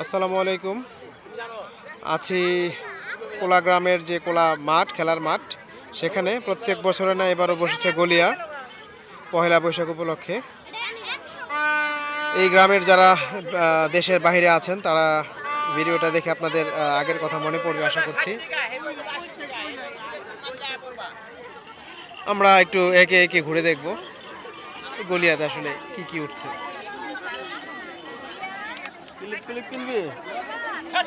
আসসালামু আলাইকুম। আছি কোলা গ্রামের যে কোলা মাঠ, খেলার মাঠ। সেখানে প্রত্যেক বছরে না এবারও বসেছে গলিয়া পহেলা বৈশাখ উপলক্ষে। এই গ্রামের যারা দেশের বাইরে আছেন, তারা ভিডিওটা দেখে আপনাদের আগের কথা মনে পড়বে আশা করছি। আমরা একটু একে একে ঘুরে দেখব গলিয়াতে আসলে কি কি উঠছে। Kelip-kelipin we. Kan,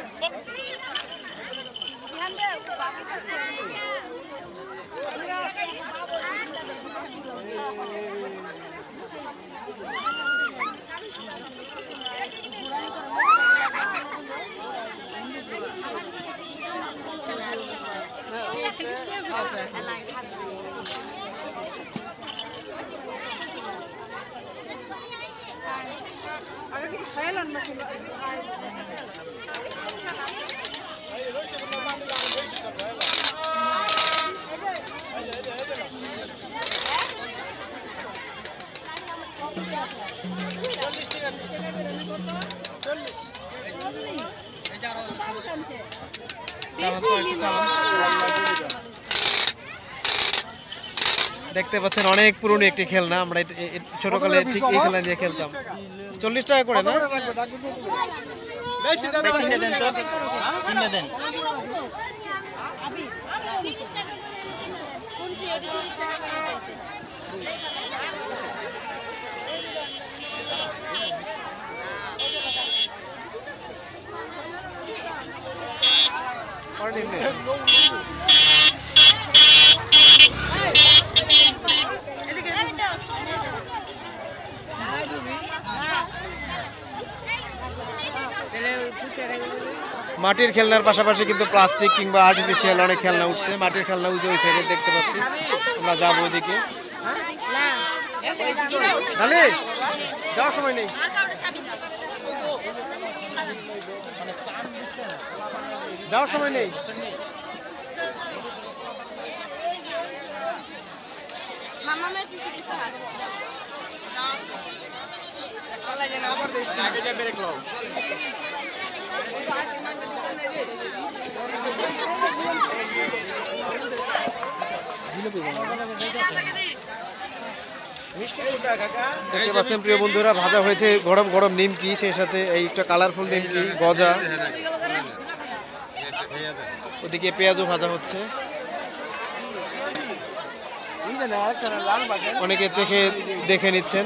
ক্লিপ কিনবি দেখতে পাচ্ছেন অনেক পুরনো একটি খেলনা। আমরা ছোটকালে ঠিক এই খেলনা নিয়ে খেলতাম। চল্লিশ টাকা করে না? মাটির খেলনার পাশাপাশি কিন্তু প্লাস্টিক কিংবা আর্টিফিশিয়াল অনেক খেলনা উঠছে। মাটির খেলনা উঠছে ওই সাইডে দেখতে পাচ্ছি। আমরা যাব ওইদিকে। যাওয়ার সময় নেই। যাওয়ার সময় নেই। দেখতে পাচ্ছেন, প্রিয় বন্ধুরা, ভাজা হয়েছে গরম গরম নিমকি, সেই সাথে এই একটা কালারফুল নিমকি, গজা। ওদিকে পেঁয়াজও ভাজা হচ্ছে। অনেকে চেখে দেখে নিচ্ছেন।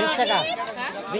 বিশ টাকা বিশ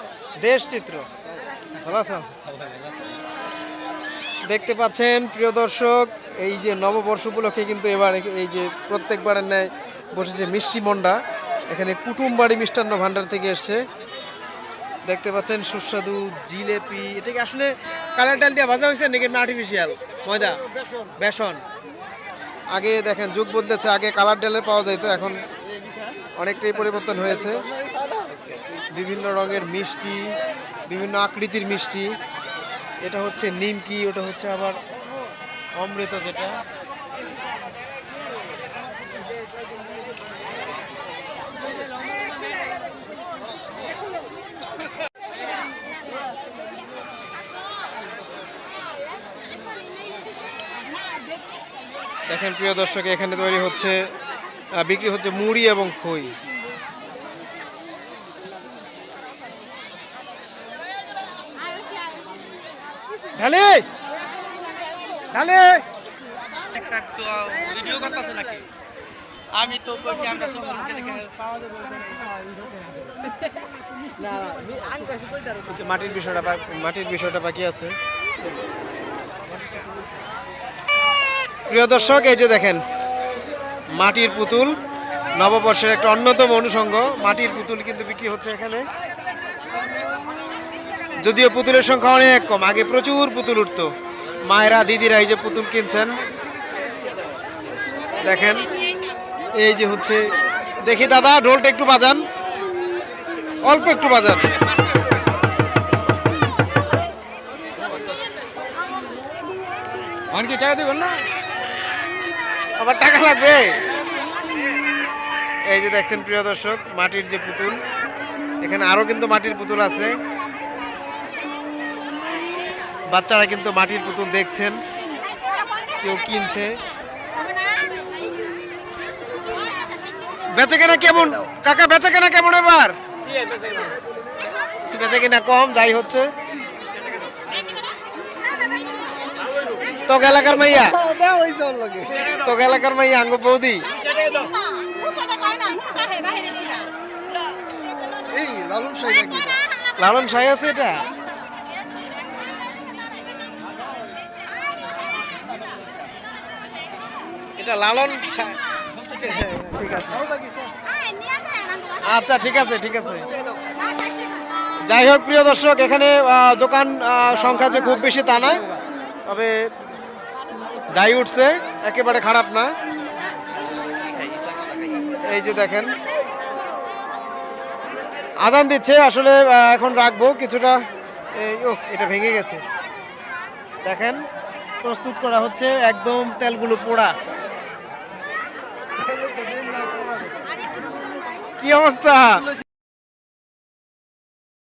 দেশ চিত্র। ভালো আছেন? দেখতে পাচ্ছেন, প্রিয় দর্শক, এই যে নববর্ষ উপলক্ষে কিন্তু এবার এই যে প্রত্যেকবারের ন্যায় বসেছে মিষ্টি মন্ডা এখানে কুটুমবাড়ি মিষ্টান্ন ভান্ডার থেকে এসছে। দেখতে পাচ্ছেন সুস্বাদু জিলেপি। এটা কি আসলে কালার ডাল দিয়ে ভাজা হয়েছে নাকি আর্টিফিশিয়াল ময়দা? বেসন। আগে দেখেন, যুগ বদলেছে, আগে কালার ডালের পাওয়া যেত এখন অনেকটাই পরিবর্তন হয়েছে। বিভিন্ন রঙের মিষ্টি, বিভিন্ন আকৃতির মিষ্টি। এটা হচ্ছে নিমকি, ওটা হচ্ছে আবার অমৃত যেটা। দেখেন প্রিয় দর্শক, এখানে তৈরি হচ্ছে বিক্রি হচ্ছে মুড়ি এবং খই। ঢালে। ঢালে। ভিডিও করতেছে নাকি? আমি তো আমরা মাটির বিষয়টা বা- মাটির বিষয়টা বাকি আছে। প্রিয় দর্শক এই যে দেখেন মাটির পুতুল নববর্ষের একটা অন্যতম অনুষঙ্গ। মাটির পুতুল কিন্তু বিক্রি হচ্ছে এখানে। যদিও পুতুলের সংখ্যা অনেক কম আগে প্রচুর পুতুল উঠতো। মায়েরা দিদিরা এই যে পুতুল কিনছেন দেখেন এই যে হচ্ছে দেখি দাদা ঢোলটা একটু বাজান। অল্প একটু বাজান। অনেকে টাকা দেবেন না? আবার টাকা লাগবে। এই যে দেখছেন প্রিয় দর্শক মাটির যে পুতুল এখানে আরও কিন্তু মাটির পুতুল আছে। বাচ্চারা কিন্তু মাটির পুতুল দেখছেন। কেউ কিনছে। বেচে কেনা কেমন? কাকা, বেচে কেনা কেমন এবার? বেচে কেনা কম, যাই হচ্ছে। তোক এলাকার মাইয়া? তোক এলাকার মাইয়া আঙ্গ বৌদি? লালন সাই আছে এটা? এটা লালন আচ্ছা ঠিক আছে ঠিক আছে। যাই হোক, প্রিয় দর্শক, এখানে দোকান সংখ্যা যে খুব বেশি তা না তবে যাই উঠছে, একেবারে খারাপ না। এই যে দেখেন। আদান দিচ্ছে, আসলে এখন রাখব কিছুটা। এটা ভেঙে গেছে। দেখেন, প্রস্তুত করা হচ্ছে, একদম তেলগুলো পোড়া। কি অবস্থা?